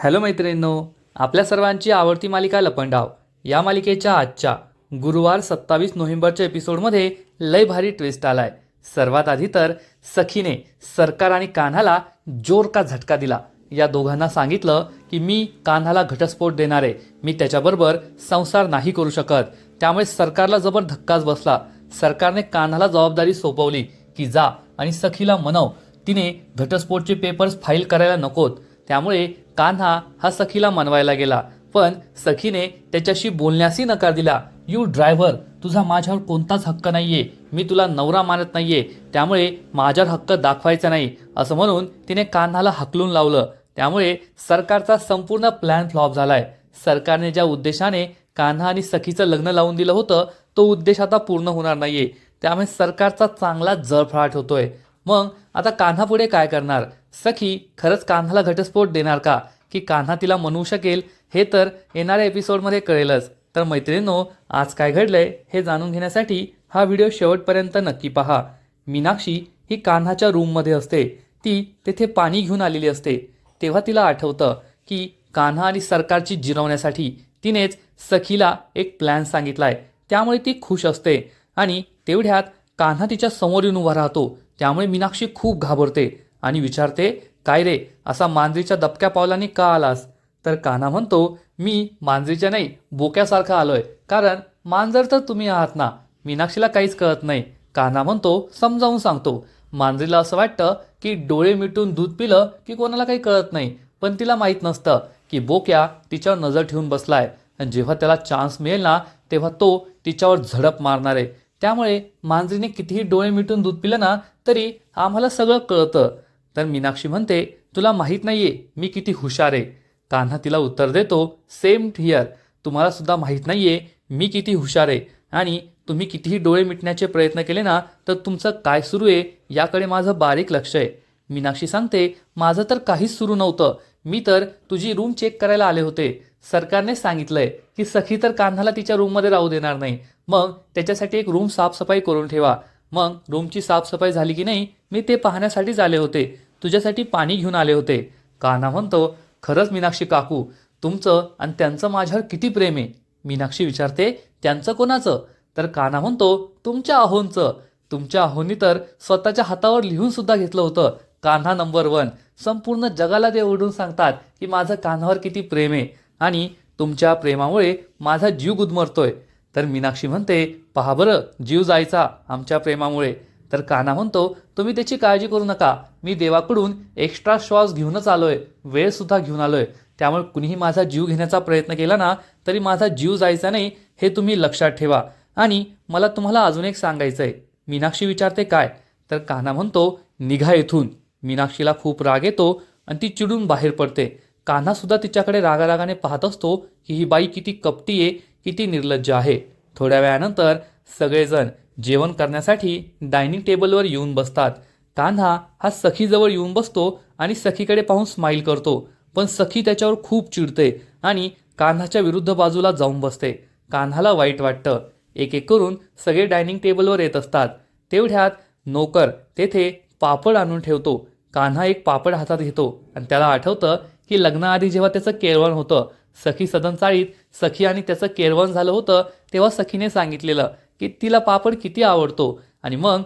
Hello मैत्रिणींनो आपल्या सर्वांची आवडती मालिका लपंडाव. या मालिकेच्या आजच्या गुरुवार सत्तावीस नोव्हेंबरच्या एपिसोडमध्ये लय भारी ट्विस्ट आलाय. सर्वात आधी तर सखीने सरकार आणि कान्हाला जोर का झटका दिला. या दोघांना सांगितलं की मी कान्हाला घटस्फोट देणार आहे. मी त्याच्याबरोबर संसार नाही करू शकत. त्यामुळे सरकारला जबर धक्काच बसला. सरकारने कान्हाला जबाबदारी सोपवली की जा आणि सखीला मनव तिने घटस्फोटचे पेपर्स फाईल करायला नकोत. त्यामुळे कान्हा हा सखीला मनवायला गेला. पण सखीने त्याच्याशी बोलण्यासही नकार दिला. यू ड्रायव्हर तुझा माझ्यावर कोणताच हक्क नाहीये. मी तुला नवरा मानत नाहीये. त्यामुळे माझ्यावर हक्क दाखवायचा नाही असं म्हणून तिने कान्हाला हकलून लावलं. त्यामुळे सरकारचा संपूर्ण प्लॅन फ्लॉप झालाय. सरकारने ज्या उद्देशाने कान्हा आणि सखीचं लग्न लावून दिलं होतं तो उद्देश आता पूर्ण होणार नाहीये. त्यामुळे सरकारचा चांगला जळफळाट होतोय. मग आता कान्हा पुढे काय करणार? सखी खरंच कान्हाला घटस्फोट देणार का? की कान्हा तिला म्हणू शकेल हे तर येणाऱ्या एपिसोडमध्ये कळेलच. तर मैत्रिणींनो आज काय घडलंय हे जाणून घेण्यासाठी हा व्हिडिओ शेवटपर्यंत नक्की पहा. मीनाक्षी ही कान्हाच्या रूममध्ये असते. ती तेथे पाणी घेऊन आलेली असते. तेव्हा तिला आठवतं की कान्हा आणि सरकारची जिरवण्यासाठी तिनेच सखीला एक प्लॅन सांगितलाय. त्यामुळे ती खुश असते आणि तेवढ्यात कान्हा तिच्या समोर येऊन उभा राहतो. त्यामुळे मीनाक्षी खूप घाबरते. आणि विचारते काय रे असा मांजरीच्या दबक्या पावलाने का आलास? तर कान्हा म्हणतो मी मांजरीच्या नाही बोक्यासारखा आलोय. कारण मांजर तर तुम्ही आहात ना मीनाक्षीला काहीच कळत नाही. कान्हा म्हणतो समजावून सांगतो. मांजरीला असं वाटतं की डोळे मिटून दूध पिलं की कोणाला काही कळत नाही. पण तिला माहीत नसतं की बोक्या तिच्यावर नजर ठेवून बसलाय. आणि जेव्हा त्याला चान्स मिळेल ना तेव्हा तो तिच्यावर झडप मारणार आहे. त्यामुळे मांजरीने कितीही डोळे मिटून दूध पिलं ना तरी आम्हाला सगळं कळतं. तर मीनाक्षी म्हणते तुला माहीत नाहीये मी किती हुशार आहे. कान्हा तिला उत्तर देतो सेम हिअर तुम्हाला सुद्धा माहीत नाहीये मी किती हुशार आहे. आणि तुम्ही कितीही डोळे मिटण्याचे प्रयत्न केले ना तर तुमचं काय सुरू आहे याकडे माझं बारीक लक्ष आहे. मीनाक्षी सांगते माझं तर काहीच सुरू नव्हतं. मी तर तुझी रूम चेक करायला आले होते. सरकारने सांगितलंय की सखी तर कान्हाला तिच्या रूममध्ये राहू देणार नाही. मग त्याच्यासाठी एक रूम साफसफाई करून ठेवा. मग रूमची साफसफाई झाली की नाही मी ते पाहण्यासाठीच आले होते. तुझ्यासाठी पाणी घेऊन आले होते. कान्हा म्हणतो खरंच मीनाक्षी काकू तुमचं आणि त्यांचं माझ्यावर किती प्रेम आहे. मीनाक्षी विचारते त्यांचं कोणाचं? तर कान्हा म्हणतो तुमच्या अहोंचं तुमच्या अहोंनी तर स्वतःच्या हातावर लिहून सुद्धा घेतलं होतं. Kanha number one. संपूर्ण जगाला ते ओढून सांगतात की माझं कान्हावर किती प्रेम आहे. आणि तुमच्या प्रेमामुळे माझा जीव गुदमरतोय. तर मीनाक्षी म्हणते पहा बरं जीव जायचा आमच्या प्रेमामुळे. तर कान्हा म्हणतो तुम्ही त्याची काळजी करू नका. मी देवाकडून एक्स्ट्रा श्वास घेऊनच आलोय. वेळसुद्धा घेऊन आलोय. त्यामुळे कुणीही माझा जीव घेण्याचा प्रयत्न केला ना तरी माझा जीव जायचा नाही हे तुम्ही लक्षात ठेवा. आणि मला तुम्हाला अजून एक सांगायचं आहे मीनाक्षी विचारते काय? तर कान्हा म्हणतो निघा येथून मीनाक्षीला खूप राग येतो आणि ती चिडून बाहेर पडते. कान्हासुद्धा तिच्याकडे रागारागाने पाहत असतो की ही बाई किती कपटी आहे किती निर्लज्ज आहे. थोड्या वेळानंतर सगळेजण जेवण करण्यासाठी डायनिंग टेबलवर येऊन बसतात. कान्हा हा सखीजवळ येऊन बसतो आणि सखीकडे पाहून स्माईल करतो. पण सखी त्याच्यावर खूप चिडते आणि कान्हाच्या विरुद्ध बाजूला जाऊन बसते. कान्हाला वाईट वाटतं. एक एक करून सगळे डायनिंग टेबलवर येत असतात. तेवढ्यात नोकर तेथे पापड आणून ठेवतो. कान्हा एक पापड हातात घेतो आणि त्याला आठवतं की लग्नाआधी जेव्हा त्याचं केळवण होतं सखी सदन चाळीत सखी आणि त्याचं केळवण झालं होतं तेव्हा सखीने सांगितलेलं की तिला पापड किती आवडतो? आणि मग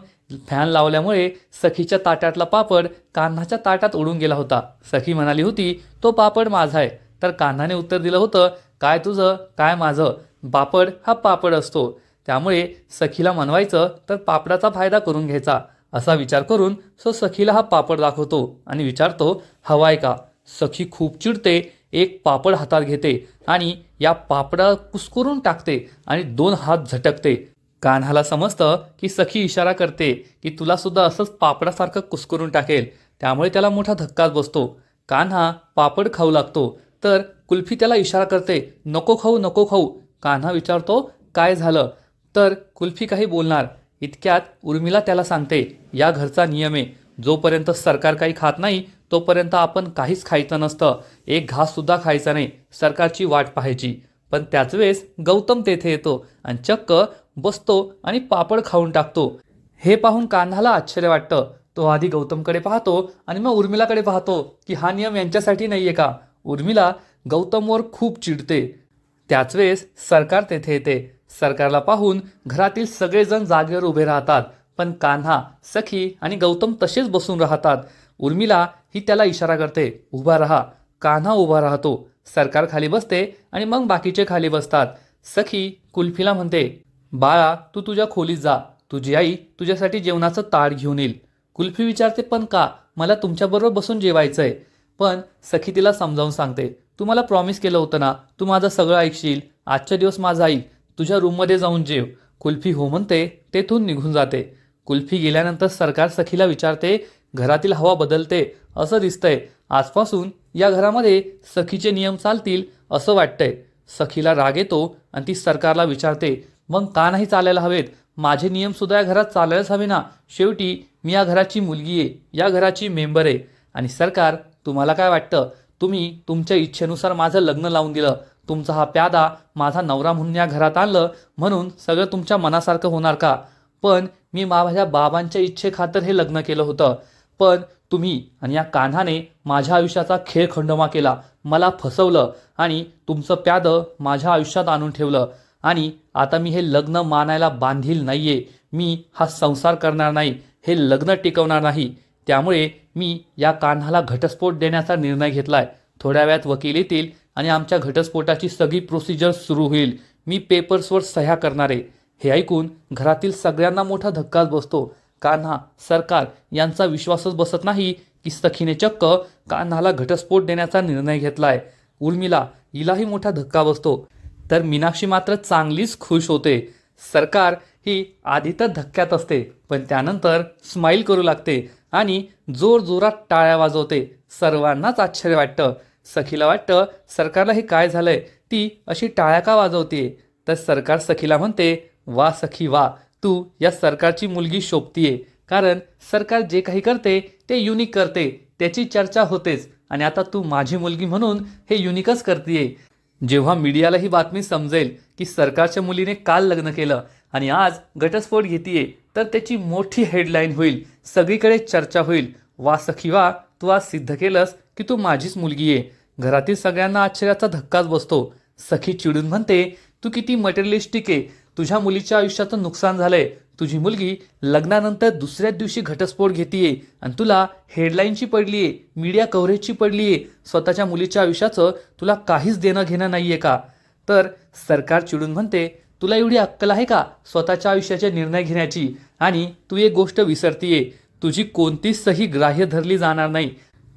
फॅन लावल्यामुळे सखीच्या ताटातला पापड कान्हाच्या ताटात उडून गेला होता. सखी म्हणाली होती तो पापड माझा आहे. तर कान्हाने उत्तर दिलं होतं काय तुझं? काय माझं? पापड हा पापड असतो. त्यामुळे सखीला मनवायचं तर पापडाचा फायदा करून घ्यायचा. असा विचार करून सो सखीला हा पापड दाखवतो आणि विचारतो हवाय का? सखी खूप चिडते एक पापड हातात घेते आणि या पापडा कुस्करून टाकते आणि दोन हात झटकते. कान्हाला समजतं की सखी इशारा करते की तुलासुद्धा असंच पापडासारखं कुस्करून टाकेल. त्यामुळे त्याला मोठा धक्काच बसतो. कान्हा पापड खाऊ लागतो. तर कुल्फी त्याला इशारा करते नको खाऊ नको खाऊ. कान्हा विचारतो काय झालं? तर कुल्फी काही बोलणार. इतक्यात उर्मिला त्याला सांगते या घरचा नियम आहे. जोपर्यंत सरकार काही खात नाही तोपर्यंत आपण काहीच खायचं नसतं. एक घाससुद्धा खायचा नाही. सरकारची वाट पाहायची. पण त्याच वेळेस गौतम तेथे येतो आणि चक्क बसतो आणि पापड खाऊन टाकतो. हे पाहून कान्हाला आश्चर्य वाटतं. तो आधी गौतमकडे पाहतो आणि मग उर्मिलाकडे पाहतो की हा नियम यांच्यासाठी नाही आहे का? उर्मिला गौतमवर खूप चिडते. त्याच वेळेस सरकार तेथे येते. सरकारला पाहून घरातील सगळेजण जागेवर उभे राहतात. पण कान्हा सखी आणि गौतम तसेच बसून राहतात. उर्मिला ही त्याला इशारा करते. उभा राहा. कान्हा उभा राहतो. सरकार खाली बसते आणि मग बाकीचे खाली बसतात. सखी कुल्फीला म्हणते बाळा तू तुझ्या खोलीत जा. तुझी आई तुझ्यासाठी जेवणाचं ताट घेऊन येईल. कुल्फी विचारते पण का? मला तुमच्याबरोबर बसून जेवायचं आहे पण सखी तिला समजावून सांगते तू मला प्रॉमिस केलं होतं ना तू माझं सगळं ऐकशील. आजच्या दिवस माझा आई तुझ्या रूममध्ये जाऊन जेव. कुल्फी हो म्हणते तेथून निघून जाते. कुल्फी गेल्यानंतर सरकार सखीला विचारते घरातील हवा बदलते असं दिसतंय. आजपासून या घरामध्ये सखीचे नियम चालतील असं वाटतंय. सखीला राग येतो आणि ती सरकारला विचारते मग का नाही चालायला हवेत? माझे नियमसुद्धा या घरात चालायलाच हवे ना. शेवटी मी या घराची मुलगी आहे या घराची मेंबर आहे. आणि सरकार तुम्हाला काय वाटतं? तुम्ही तुमच्या इच्छेनुसार माझं लग्न लावून दिलं. तुमचा हा प्यादा माझा नवरा म्हणून या घरात आणलं. म्हणून सगळं तुमच्या मनासारखं होणार का? पण मी माझ्या बाबांच्या इच्छेखातर हे लग्न केलं होतं. पण तुम्ही आणि या कान्हाने माझ्या आयुष्याचा खेळ खंडोमा केला. मला फसवलं आणि तुमचं प्यादं माझ्या आयुष्यात आणून ठेवलं. आणि आता मी हे लग्न मानायला बांधील नाही आहे मी हा संसार करणार नाही हे लग्न टिकवणार नाही. त्यामुळे मी या कान्हाला घटस्फोट देण्याचा निर्णय घेतला आहे थोड्या वेळात वकील येतील आणि आमच्या घटस्फोटाची सगळी प्रोसिजर सुरू होईल. मी पेपर्सवर सह्या करणार आहे. हे ऐकून घरातील सगळ्यांना मोठा धक्काच बसतो. कान्हा सरकार यांचा विश्वासच बसत नाही की सखीने चक्क कान्हाला घटस्फोट देण्याचा निर्णय घेतला आहे उर्मिला हिलाही मोठा धक्का बसतो. तर मीनाक्षी मात्र चांगलीच खुश होते. सरकार ही आधी तर धक्क्यात असते पण त्यानंतर स्माईल करू लागते आणि जोरजोरात टाळ्या वाजवते. सर्वांनाच आश्चर्य वाटतं. सखीला वाटतं सरकारला हे काय झालंय? ती अशी टाळ्या का वाजवते? तर सरकार सखीला म्हणते वा सखी वा. तू या सरकारची मुलगी शोभतीये. कारण सरकार जे काही करते ते युनिक करते. त्याची चर्चा होतेच. आणि आता तू माझी मुलगी म्हणून हे युनिकच करतेय. जेव्हा मीडियाला ही बातमी समजेल की सरकारच्या मुलीने काल लग्न केलं आणि आज घटस्फोट घेतीये तर त्याची मोठी हेडलाईन होईल. सगळीकडे चर्चा होईल. वा सखी वा तू आज सिद्ध केलंस की तू माझीच मुलगी आहे. घरातील सगळ्यांना आश्चर्याचा धक्काच बसतो. सखी चिडून म्हणते तू किती मटेरियलिस्टिक आहे. तुझ्या मुलीच्या आयुष्याचं नुकसान झालंय. तुझी मुलगी लग्नानंतर दुसऱ्याच दिवशी घटस्फोट घेतीये आणि तुला हेडलाईनची पडलीये मीडिया कव्हरेजची पडलीये. स्वतःच्या मुलीच्या आयुष्याचं तुला काहीच देणं घेणं नाहीये का? तर सरकार चिडून म्हणते तुला एवढी अक्कल आहे का स्वतःच्या आयुष्याचे निर्णय घेण्याची? आणि तू एक गोष्ट विसरतीये तुझी कोणतीच सही ग्राह्य धरली जाणार नाही.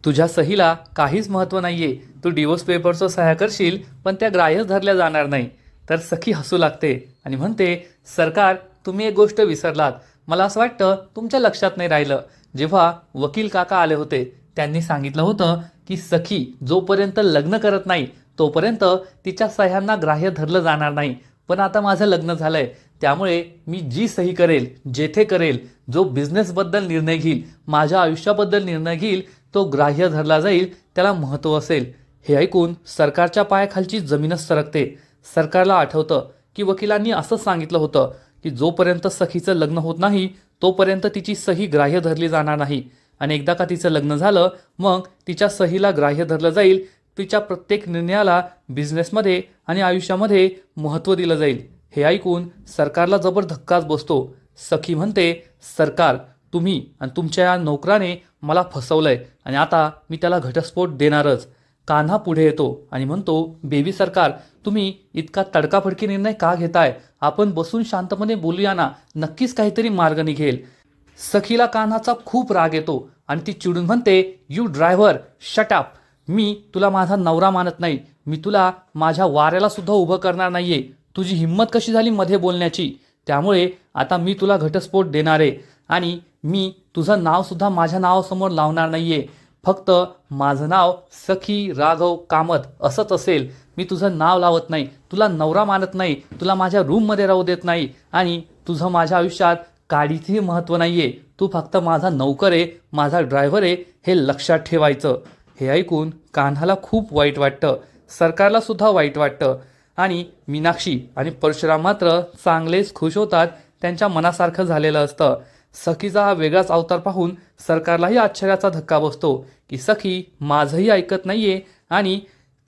तुझ्या सहीला काहीच महत्त्व नाहीये. तू डिवोर्स पेपरचं सह्या करशील पण त्या ग्राह्यच धरल्या जाणार नाही. तर सखी हसू लागते आणि म्हणते सरकार तुम्ही एक गोष्ट विसरलात. मला असं वाटतं तुमच्या लक्षात नाही राहिलं. जेव्हा वकील काका आले होते त्यांनी सांगितलं होतं की सखी जोपर्यंत लग्न करत नाही तोपर्यंत तिच्या सह्यांना ग्राह्य धरलं जाणार नाही. पण आता माझं लग्न झालं आहे त्यामुळे मी जी सही करेल जेथे करेल जो बिझनेसबद्दल निर्णय घेईल माझ्या आयुष्याबद्दल निर्णय घेईल तो ग्राह्य धरला जाईल त्याला महत्त्व असेल. हे ऐकून सरकारच्या पायाखालची जमीनच सरकते. सरकारला आठवतं की वकिलांनी असंच सांगितलं होतं की जोपर्यंत सखीचं लग्न होत नाही तोपर्यंत तिची सही ग्राह्य धरली जाणार नाही. आणि एकदा का तिचं लग्न झालं मग तिच्या सहीला ग्राह्य धरलं जाईल तिच्या प्रत्येक निर्णयाला बिझनेसमध्ये आणि आयुष्यामध्ये महत्त्व दिलं जाईल. हे ऐकून सरकारला जबर धक्काच बसतो. सखी म्हणते सरकार तुम्ही आणि तुमच्या या नोकराने मला फसवलं आहे आणि आता मी त्याला घटस्फोट देणारच. कान्हा पुढे येतो आणि म्हणतो बेबी सरकार तुम्ही इतका तडकाफडकी निर्णय का घेताय? आपण बसून शांतपणे बोलूया ना. नक्कीच काहीतरी मार्ग निघेल. सखीला कान्हाचा खूप राग येतो आणि ती चिडून म्हणते यू ड्रायव्हर शटअप मी तुला माझा नवरा मानत नाही. मी तुला माझ्या वाऱ्याला सुद्धा उभं करणार नाहीये. तुझी हिंमत कशी झाली मध्ये बोलण्याची? त्यामुळे आता मी तुला घटस्फोट देणार आहे आणि मी तुझं नावसुद्धा माझ्या नावासमोर लावणार नाहीये. फक्त माझं नाव सखी राघव कामत असंच असेल. मी तुझं नाव लावत नाही. तुला नवरा मानत नाही. तुला माझ्या रूममध्ये राहू देत नाही. आणि तुझं माझ्या आयुष्यात काडीचेही महत्त्व नाही आहे तू फक्त माझा नौकर आहे. माझा ड्रायव्हर आहे. हे लक्षात ठेवायचं. हे ऐकून कान्हाला खूप वाईट वाटतं. सरकारला सुद्धा वाईट वाटतं. आणि मीनाक्षी आणि परशुराम मात्र चांगलेच खुश होतात. त्यांच्या मनासारखं झालेलं असतं. सखीचा हा वेगळाच अवतार पाहून सरकारलाही आश्चर्याचा धक्का बसतो की सखी माझंही ऐकत नाहीये आणि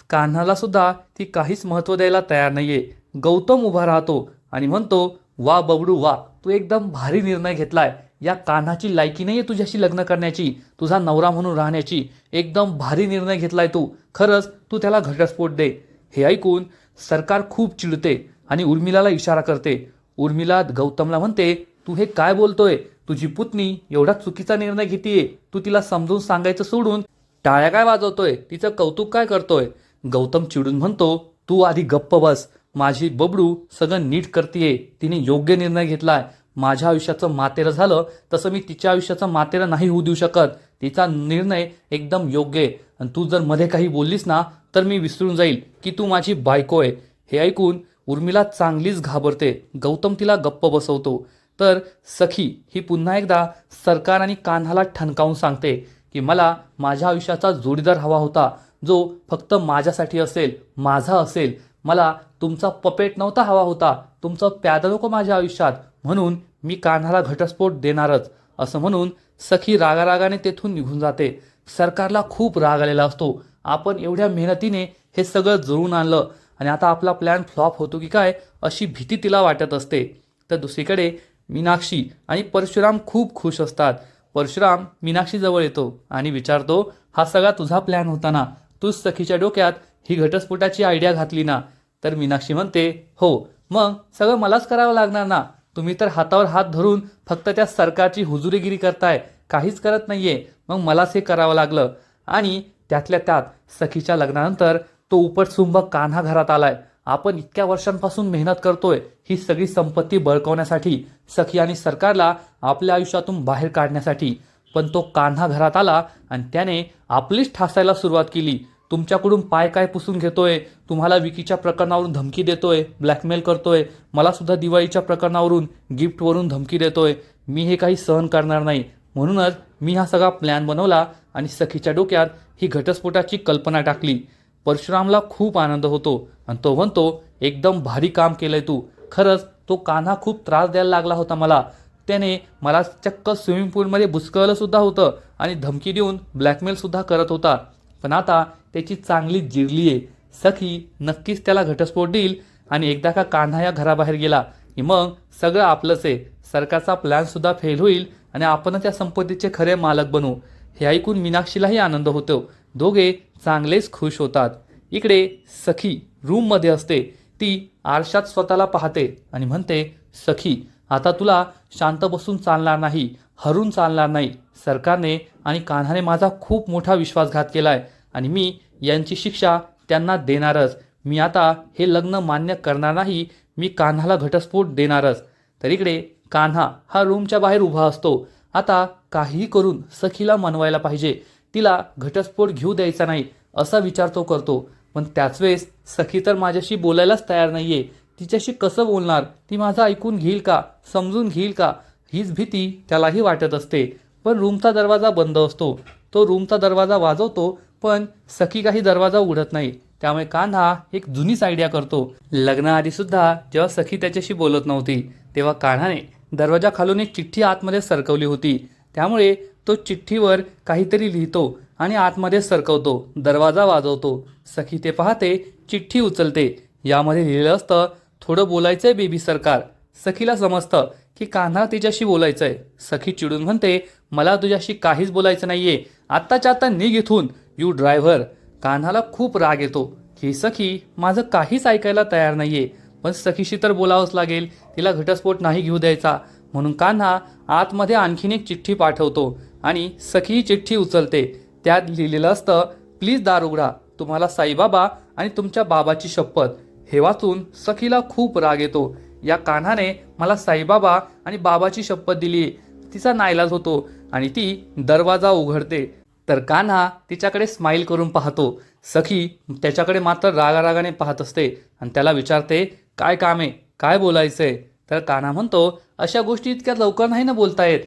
कान्हाला सुद्धा ती काहीच महत्त्व द्यायला तयार नाहीये. गौतम उभा राहतो आणि म्हणतो वा बबडू वा तू एकदम भारी निर्णय घेतलाय. या कान्हाची लायकी नाहीये तुझ्याशी लग्न करण्याची तुझा नवरा म्हणून राहण्याची. एकदम भारी निर्णय घेतलाय तू. खरंच तू त्याला घटस्फोट दे. हे ऐकून सरकार खूप चिडते आणि उर्मिलाला इशारा करते. उर्मिला गौतमला म्हणते तू हे काय बोलतोय? तुझी पुतणी एवढा चुकीचा निर्णय घेतीये तू तिला समजून सांगायचं सोडून टाळ्या काय वाजवतोय? तिचं कौतुक काय करतोय? गौतम चिडून म्हणतो तू आधी गप्प बस. माझी बबडू सगळं नीट करतीये. तिने योग्य निर्णय घेतलाय. माझ्या आयुष्याचं मातेरं झालं तसं मी तिच्या आयुष्याचं मातेरं नाही होऊ देऊ शकत. तिचा निर्णय एकदम योग्य आहे. आणि तू जर मध्ये काही बोललीस ना तर मी विसरून जाईल की तू माझी बायको आहे. हे ऐकून उर्मिला चांगलीच घाबरते. गौतम तिला गप्प बसवतो. तर सखी ही पुन्हा एकदा सरकार आणि कान्हाला ठणकावून सांगते की मला माझ्या आयुष्याचा जोडीदार हवा होता जो फक्त माझ्यासाठी असेल माझा असेल. मला तुमचा पपेट नव्हता हवा होता तुमचं प्यादा नको माझ्या आयुष्यात म्हणून मी कान्हाला घटस्फोट देणारच असं म्हणून सखी रागारागाने तेथून निघून जाते. सरकारला खूप राग आलेला असतो. आपण एवढ्या मेहनतीने हे सगळं जुळून आणलं आणि आता आपला प्लॅन फ्लॉप होतो की काय अशी भीती तिला वाटत असते. तर दुसरीकडे मीनाक्षी आणि परशुराम खूप खुश असतात. परशुराम मीनाक्षीजवळ येतो आणि विचारतो हा सगळा तुझा प्लॅन होता ना? तूच सखीच्या डोक्यात ही घटस्फोटाची आयडिया घातली ना? तर मीनाक्षी म्हणते हो. मग सगळं मलाच करावं लागणार ना? तुम्ही तर हातावर हात धरून फक्त त्या सरकारची हुजुरीगिरी करताय. काहीच करत नाहीये. मग मलाच हे करावं लागलं. आणि त्यातल्या त्यात सखीच्या लग्नानंतर तो उपटसुंभ कान्हा घरात आलाय. आपण इतक्या वर्षांपासून मेहनत करतोय ही सगळी संपत्ती बळकवण्यासाठी सखी आणि सरकारला आपल्या आयुष्यातून बाहेर काढण्यासाठी. पण तो कान्हा घरात आला आणि त्याने आपलीच ठासायला सुरुवात केली. तुमच्याकडून पाय काय पुसून घेतोय? तुम्हाला विकीच्या प्रकरणावरून धमकी देतोय ब्लॅकमेल करतोय. मला सुद्धा दिवाळीच्या प्रकरणावरून गिफ्टवरून धमकी देतोय. मी हे काही सहन करणार नाही. म्हणूनच मी हा सगळा प्लॅन बनवला आणि सखीच्या डोक्यात ही घटस्फोटाची कल्पना टाकली. परशुरामला खूप आनंद होतो आणि तो म्हणतो एकदम भारी काम केलंय तू. खरंच तो कान्हा खूप त्रास द्यायला लागला होता मला. त्याने मला चक्क स्विमिंग पूलमध्ये बुचकळलं सुद्धा होतं आणि धमकी देऊन ब्लॅकमेलसुद्धा करत होता. पण आता त्याची चांगली जिरली आहे. सखी नक्कीच त्याला घटस्फोट देईल आणि एकदा का कान्हा या घराबाहेर गेला की मग सगळं आपलंच आहे. सरकारचा प्लॅनसुद्धा फेल होईल आणि आपणच त्या संपत्तीचे खरे मालक बनू. हे ऐकून मीनाक्षीलाही आनंद होतो. दोघे चांगलेच खुश होतात. इकडे सखी रूममध्ये असते. ती आरशात स्वतःला पाहते आणि म्हणते सखी आता तुला शांत बसून चालणार नाही हरून चालणार नाही. सरकारने आणि कान्हाने माझा खूप मोठा विश्वासघात केला आहे आणि मी यांची शिक्षा त्यांना देणारच. मी आता हे लग्न मान्य करणार नाही मी कान्हाला घटस्फोट देणारच. तर इकडे कान्हा हा रूमच्या बाहेर उभा असतो. आता काहीही करून सखीला मनवायला पाहिजे. तिला घटस्फोट घेऊ द्यायचा नाही असा विचार तो करतो. पण त्याच वेळेस सखी तर माझ्याशी बोलायलाच तयार नाही आहे तिच्याशी कसं बोलणार? ती माझं ऐकून घेईल का? समजून घेईल का? हीच भीती त्यालाही वाटत असते. पण रूमचा दरवाजा बंद असतो. तो रूमचा दरवाजा वाजवतो पण सखी काही दरवाजा उघडत नाही. त्यामुळे कान्हा एक जुनीच आयडिया करतो. लग्नाआधी सुद्धा जेव्हा सखी त्याच्याशी बोलत नव्हती तेव्हा कान्हाने दरवाजा खालून एक चिठ्ठी आतमध्ये सरकवली होती. त्यामुळे तो चिठ्ठीवर काहीतरी लिहितो आणि आतमध्ये सरकवतो दरवाजा वाजवतो. सखी ते पाहते चिठ्ठी उचलते. यामध्ये लिहिलं असतं थोडं बोलायचंय बेबी सरकार. सखीला समजतं की कान्हा तिच्याशी बोलायचंय. सखी चिडून म्हणते मला तुझ्याशी काहीच बोलायचं नाहीये. आत्ताच्या आत्ता निघ इथून. You driver. कान्हाला खूप राग येतो. ही सखी माझं काहीच ऐकायला तयार नाहीये. पण सखीशी तर बोलावंच लागेल. तिला घटस्फोट नाही घेऊ द्यायचा. म्हणून कान्हा आतमध्ये आणखीन एक चिठ्ठी पाठवतो. आणि सखी चिठ्ठी उचलते. त्यात लिहिलेलं असतं प्लीज दार उघडा तुम्हाला साईबाबा आणि तुमच्या बाबाची शपथ. हे वाचून सखीला खूप राग येतो. या कान्हाने मला साईबाबा आणि बाबाची शपथ दिली. तिचा नाईलाज होतो आणि ती दरवाजा उघडते. तर कान्हा तिच्याकडे स्माईल करून पाहतो. सखी त्याच्याकडे मात्र रागारागाने पाहत असते आणि त्याला विचारते काय काम आहे? काय बोलायचंय? तर कान्हा म्हणतो अशा गोष्टी इतक्या लवकर नाही ना बोलता येत.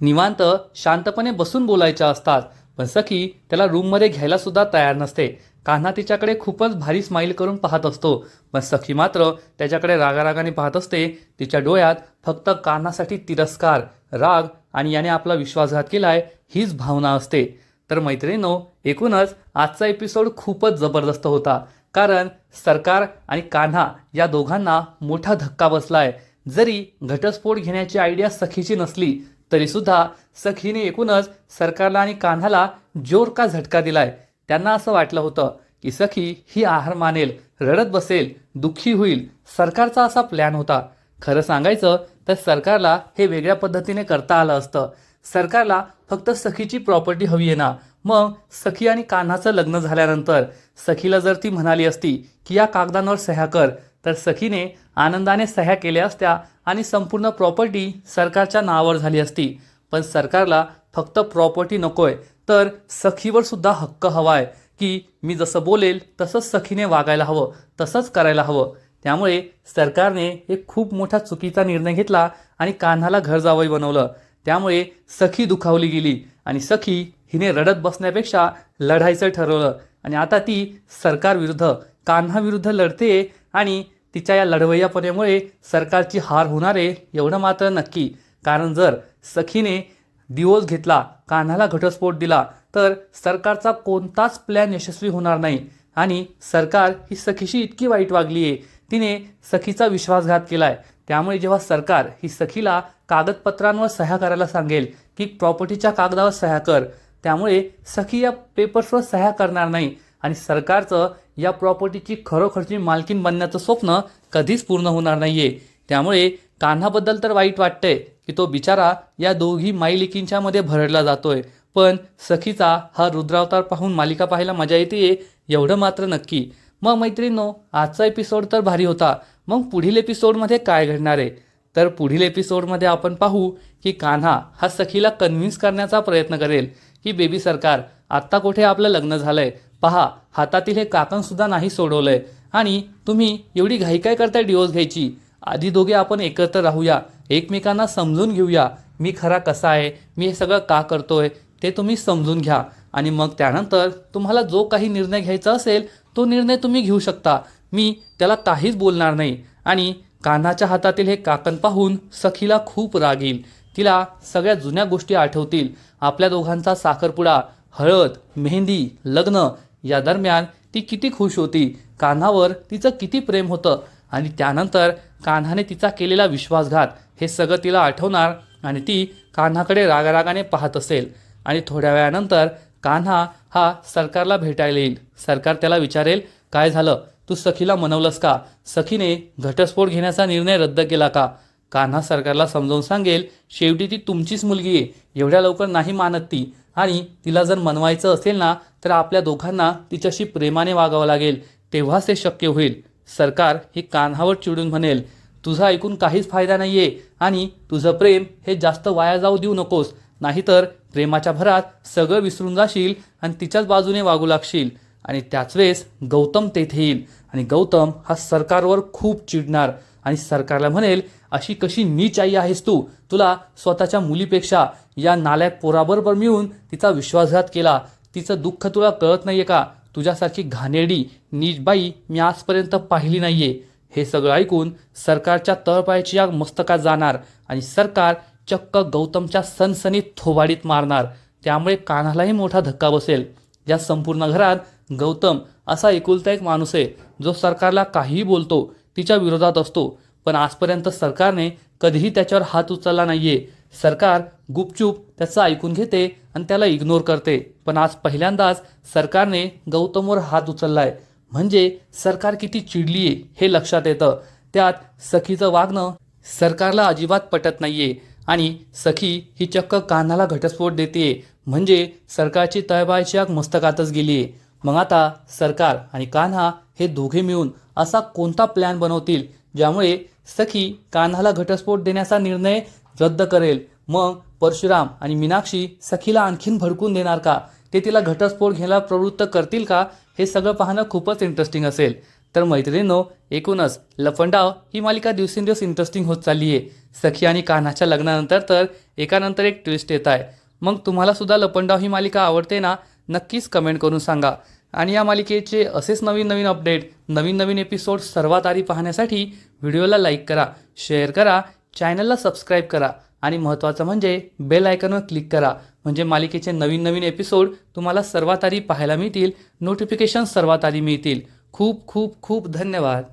निवांत शांतपणे बसून बोलायच्या असतात. पण सखी त्याला रूममध्ये घ्यायला सुद्धा तयार नसते. कान्हा तिच्याकडे खूपच भारी स्माईल करून पाहत असतो. पण सखी मात्र त्याच्याकडे रागारागाने पाहत असते. तिच्या डोळ्यात फक्त कान्हासाठी तिरस्कार राग आणि याने आपला विश्वासघात केलाय हीच भावना असते. तर मैत्रिणींनो एकूणच आजचा एपिसोड खूपच जबरदस्त होता. कारण सरकार आणि कान्हा या दोघांना मोठा धक्का बसलाय. जरी घटस्फोट घेण्याची आयडिया सखीची नसली तरीसुद्धा सखीने एकूणच सरकारला आणि कान्हाला जोर का झटका दिलाय? त्यांना असं वाटलं होतं की सखी ही आहार मानेल रडत बसेल दुःखी होईल सरकारचा असा प्लॅन होता. खरं सांगायचं तर सरकारला हे वेगळ्या पद्धतीने करता आलं असतं. सरकारला फक्त सखीची प्रॉपर्टी हवी आहे ना? मग सखी आणि कान्हाचं लग्न झाल्यानंतर सखीला जर ती म्हणाली असती की या कागदांवर सह्या कर तर सखीने आनंदाने सह्या केल्या असत्या आणि संपूर्ण प्रॉपर्टी सरकारच्या नावावर झाली असती. पण सरकारला फक्त प्रॉपर्टी नकोय तर सखीवर सुद्धा हक्क हवाय की मी जसं बोलेल तसंच सखीने वागायला हवं तसंच करायला हवं. त्यामुळे सरकारने एक खूप मोठा चुकीचा निर्णय घेतला आणि कान्हाला घर जावई बनवलं. त्यामुळे सखी दुखावली गेली आणि सखी हिने रडत बसण्यापेक्षा लढायचं ठरवलं. आणि आता ती सरकारविरुद्ध कान्हाविरुद्ध लढते आणि तिच्या या लढवय्यापणेमुळे सरकारची हार होणार आहे एवढं मात्र नक्की. कारण जर सखीने दिवस घेतला कान्हाला घटस्फोट दिला तर सरकारचा कोणताच प्लॅन यशस्वी होणार नाही. आणि सरकार ही सखीशी इतकी वाईट वागली आहे. तिने सखीचा विश्वासघात केला आहे त्यामुळे जेव्हा सरकार ही सखीला कागदपत्रांवर सह्या करायला सांगेल की प्रॉपर्टीच्या कागदावर सह्या कर त्यामुळे सखी या पेपर्सवर सह्या करणार नाही. आणि सरकारचं या प्रॉपर्टीची खरोखरची मालकीन बनण्याचं स्वप्न कधीच पूर्ण होणार नाही आहे त्यामुळे कान्हाबद्दल तर वाईट वाटतंय की तो बिचारा या दोघी माईलिकींच्या मध्ये भरडला जातोय. पण सखीचा हा रुद्रावतार पाहून मालिका पाहायला मजा येते एवढं मात्र नक्की. मग मैत्रिणींनो आजचा एपिसोड तर भारी होता. मग पुढील एपिसोडमध्ये काय घडणार आहे? तर पुढील एपिसोडमध्ये आपण पाहू की कान्हा हा सखीला कन्व्हिन्स करण्याचा प्रयत्न करेल की बेबी सरकार आत्ता कुठे आपलं लग्न झालं आहे पहा हातातील हे काकण सुद्धा नाही सोडवलंय. आणि तुम्ही एवढी घाई काय करताय डिवोर्स घ्यायची? आधी दोघे आपण एकत्र राहूया. एकमेकांना समजून घेऊया. मी खरा कसा आहे? मी हे सगळं का करतोय? ते तुम्ही समजून घ्या. आणि मग त्यानंतर तुम्हाला जो काही निर्णय घ्यायचा असेल तो निर्णय तुम्ही घेऊ शकता. मी त्याला काहीच बोलणार नाही. आणि कान्हाच्या हातातील हे काकण पाहून सखीला खूप राग येईल. तिला सगळ्या जुन्या गोष्टी आठवतील. आपल्या दोघांचा साखरपुडा हळद मेहंदी लग्न या दरम्यान ती किती खुश होती. कान्हावर तिचं किती प्रेम होतं आणि त्यानंतर कान्हाने तिचा केलेला विश्वासघात हे सगळं तिला आठवणार आणि ती कान्हाकडे रागारागाने पाहत असेल. आणि थोड्या वेळानंतर कान्हा हा सरकारला भेटायला येईल. सरकार त्याला विचारेल काय झालं? तू सखीला मनवलंस का? सखीने घटस्फोट घेण्याचा निर्णय रद्द केला का? कान्हा सरकारला समजावून सांगेल शेवटी ती तुमचीच मुलगी आहे. एवढ्या लवकर नाही मानत ती. आणि तिला जर मनवायचं असेल ना तर आपल्या दोघांना तिच्याशी प्रेमाने वागावं लागेल तेव्हाच ते शक्य होईल. सरकार हे कान्हावर चिडून म्हणेल तुझं ऐकून काहीच फायदा नाहीये आणि तुझं प्रेम हे जास्त वाया जाऊ देऊ नकोस नाहीतर प्रेमाच्या भरात सगळं विसरून जाशील आणि तिच्याच बाजूने वागू लागशील. आणि त्याच वेळेस गौतम तेथे येईल आणि गौतम हा सरकारवर खूप चिडणार आणि सरकारला म्हणेल अशी कशी नीच आई आहेस तू? तुला स्वतःच्या मुलीपेक्षा या नालायक पोराबरोबर मिळून तिचा विश्वासघात केला. तिचं दुःख तुला कळत नाहीये का? तुझ्यासारखी घाणेरडी नीजबाई मी आजपर्यंत पाहिली नाहीये. हे सगळं ऐकून सरकारच्या तळपायाची या मस्तकात जाणार आणि सरकार चक्क गौतमच्या सनसनीत थोबाडीत मारणार. त्यामुळे कानालाही मोठा धक्का बसेल. या संपूर्ण घरात गौतम असा एकुलता एक माणूस आहे जो सरकारला काहीही बोलतो तिच्या विरोधात असतो. पण आजपर्यंत सरकारने कधीही त्याच्यावर हात उचलला नाहीये. सरकार गुपचूप त्याचं ऐकून घेते आणि त्याला इग्नोर करते. पण आज पहिल्यांदाच सरकारने गौतमवर हात उचललाय. म्हणजे सरकार किती चिडलीये हे लक्षात येतं. त्यात सखीचं वागणं सरकारला अजिबात पटत नाहीये. आणि सखी ही चक्क कान्हाला घटस्फोट देते म्हणजे सरकारची तळबायची आग मस्तकातच गेलीये. मग आता सरकार आणि कान्हा हे दोघे मिळून असा कोणता प्लॅन बनवतील? ज्यामुळे सखी कान्हाला घटस्फोट देण्याचा निर्णय रद्द करेल. मग परशुराम आणि मीनाक्षी सखीला आणखीन भडकून देणार का? ते तिला घटस्फोट घ्यायला प्रवृत्त करतील का? हे सगळं पाहणं खूपच इंटरेस्टिंग असेल. तर मैत्रिणींनो एकूणच लफंडाव ही मालिका दिवसेंदिवस इंटरेस्टिंग होत चालली आहे सखी आणि कान्हाच्या लग्नानंतर तर एकानंतर एक ट्विस्ट येत आहे. मग तुम्हालासुद्धा लपंडाव ही मालिका आवडते ना? नक्कीच कमेंट करून सांगा. आणि या मालिकेचे असेच नवीन नवीन अपडेट नवीन नवीन एपिसोड सर्वात आधी पाहण्यासाठी व्हिडिओला लाईक करा शेअर करा चॅनलला सबस्क्राईब करा आणि महत्त्वाचं म्हणजे बेल आयकॉनवर क्लिक करा. म्हणजे मालिकेचे नवीन नवीन एपिसोड तुम्हाला सर्वात आधी पाहायला मिळतील. नोटिफिकेशन सर्वात आधी मिळतील. खूप खूप खूप धन्यवाद.